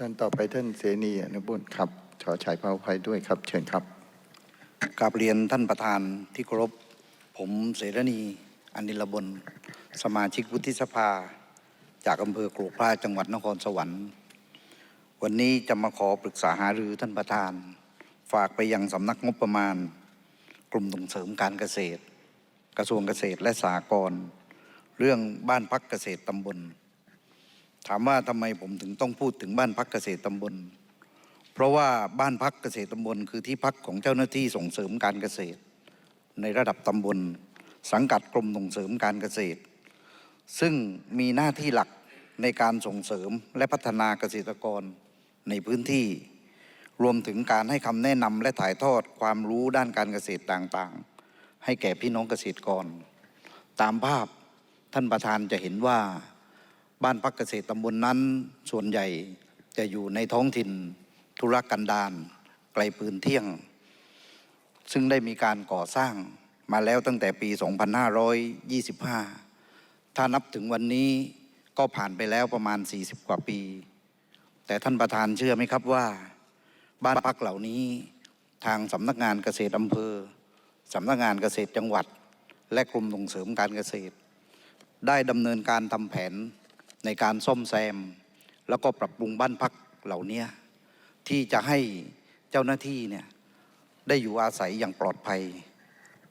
ท่านต่อไปท่านเสนีอนุบุญครับขอฉายพระอภัยด้วยครับ เชิญครับกราบเรียนท่านประธานที่เคารพผมเสรณีอนิลบลสมาชิกวุฒิสภา จากอำเภอกรกพระจังหวัดนครสวรรค์ วันนี้จะมาขอปรึกษาหารือท่านประธาน ฝากไปยังสำนักงบประมาณ กลุ่มส่งเสริมการเกษตร กระทรวงเกษตรและสหกรณ์เรื่องบ้านพักเกษตรตำบล ถามว่าทำไมผมถึงต้องพูดถึงบ้านพักเกษตรตำบล เพราะว่าบ้านพักเกษตรตำบล คือที่พักของเจ้าหน้าที่ส่งเสริมการเกษตร ในระดับตำบล สังกัดกรมส่งเสริมการเกษตร ซึ่งมีหน้าที่หลักในการส่งเสริมและพัฒนาเกษตรกรในพื้นที่ รวมถึงการให้คำแนะนำและถ่ายทอดความรู้ด้านการเกษตรต่างๆ ให้แก่พี่น้องเกษตรกร ตามภาพท่านประธานจะเห็นว่า บ้านพักเกษตรตำบลนนั้นส่วนใหญ่จะอยู่ในท้องถิ่นธุรกันดารไกลปืนเที่ยง ซึ่งได้มีการก่อสร้างมาแล้วตั้งแต่ปี 2525 ถ้านับถึงวันนี้ก็ผ่านไปแล้วประมาณ 40 กว่าปี แต่ท่านประธานเชื่อไหมครับว่า บ้านพักเหล่านี้ทางสำนักงานเกษตรอำเภอสำนักงานเกษตรจังหวัด และกรมส่งเสริมการเกษตร ได้ดำเนินการทำแผน ในการซ่อมแซม แล้วก็ปรับปรุงบ้านพักเหล่านี้ที่จะให้เจ้าหน้าที่เนี่ยได้อยู่อาศัยอย่างปลอดภัย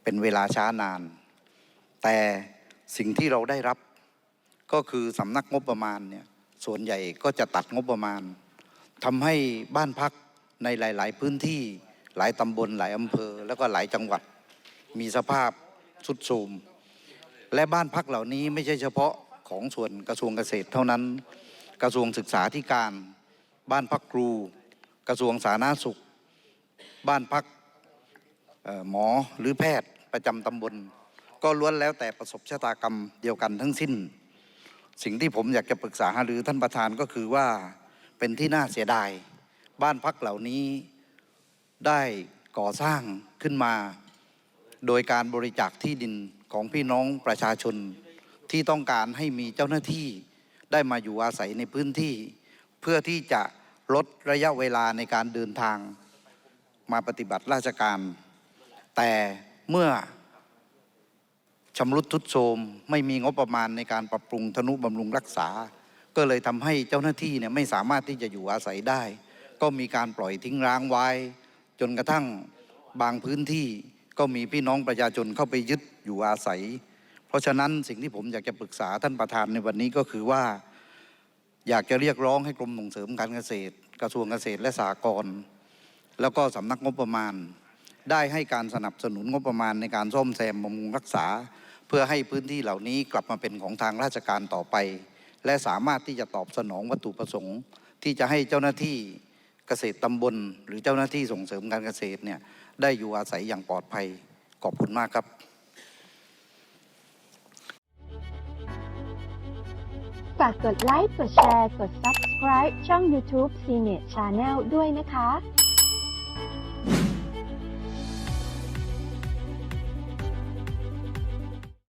เป็นเวลาช้านาน แต่สิ่งที่เราได้รับก็คือสำนักงบประมาณเนี่ยส่วนใหญ่ก็จะตัดงบประมาณทำให้บ้านพักในหลาย ๆ พื้นที่หลายตำบลหลายอำเภอ แล้วก็หลายจังหวัด มีสภาพสุดโทรมและบ้านพักเหล่านี้ไม่ใช่เฉพาะ ของส่วนกระทรวงเกษตรเท่านั้น กระทรวงศึกษาธิการ บ้านพักครู กระทรวงสาธารณสุข บ้านพักหมอหรือแพทย์ประจำตำบล ก็ล้วนแล้วแต่ประสบชะตากรรมเดียวกันทั้งสิ้น สิ่งที่ผมอยากจะปรึกษาหารือท่านประธานก็คือว่าเป็นที่น่าเสียดาย บ้านพักเหล่านี้ได้ก่อสร้างขึ้นมา โดยการบริจาคที่ดินของพี่น้องประชาชน ที่ต้องการให้มีเจ้าหน้าที่ได้มาอยู่อาศัยในพื้นที่ เพื่อที่จะลดระยะเวลาในการเดินทางมาปฏิบัติราชการ แต่เมื่อชำรุดทุดโทรมไม่มีงบประมาณในการปรับปรุงธนุบำรุงรักษา ก็เลยทำให้เจ้าหน้าที่เนี่ยไม่สามารถที่จะอยู่อาศัยได้ ก็มีการปล่อยทิ้งร้างไว้ จนกระทั่งบางพื้นที่ก็มีพี่น้องประชาชนเข้าไปยึดอยู่อาศัย ราะฉะนั้นสิ่งที่ผมอยากจะปรึกษาท่านประธานในวันนี้ก็คือว่า อยากจะเรียกร้องให้กรมส่งเสริมการเกษตร กระทรวงเกษตรและสหกรณ์แล้วก็สำนักงบประมาณ ได้ให้การสนับสนุนงบประมาณในการซ่อมแซมบำรุงรักษา เพื่อให้พื้นที่เหล่านี้กลับมาเป็นของทางราชการต่อไป และสามารถที่จะตอบสนองวัตถุประสงค์ ที่จะให้เจ้าหน้าที่เกษตรตำบล หรือเจ้าหน้าที่ส่งเสริมการเกษตรเนี่ยได้อยู่อาศัยอย่างปลอดภัยขอบคุณมากครับ ฝากกดไลค์ กดแชร์ กด subscribe ช่อง YouTube c n e t Channel ด้วยนะคะ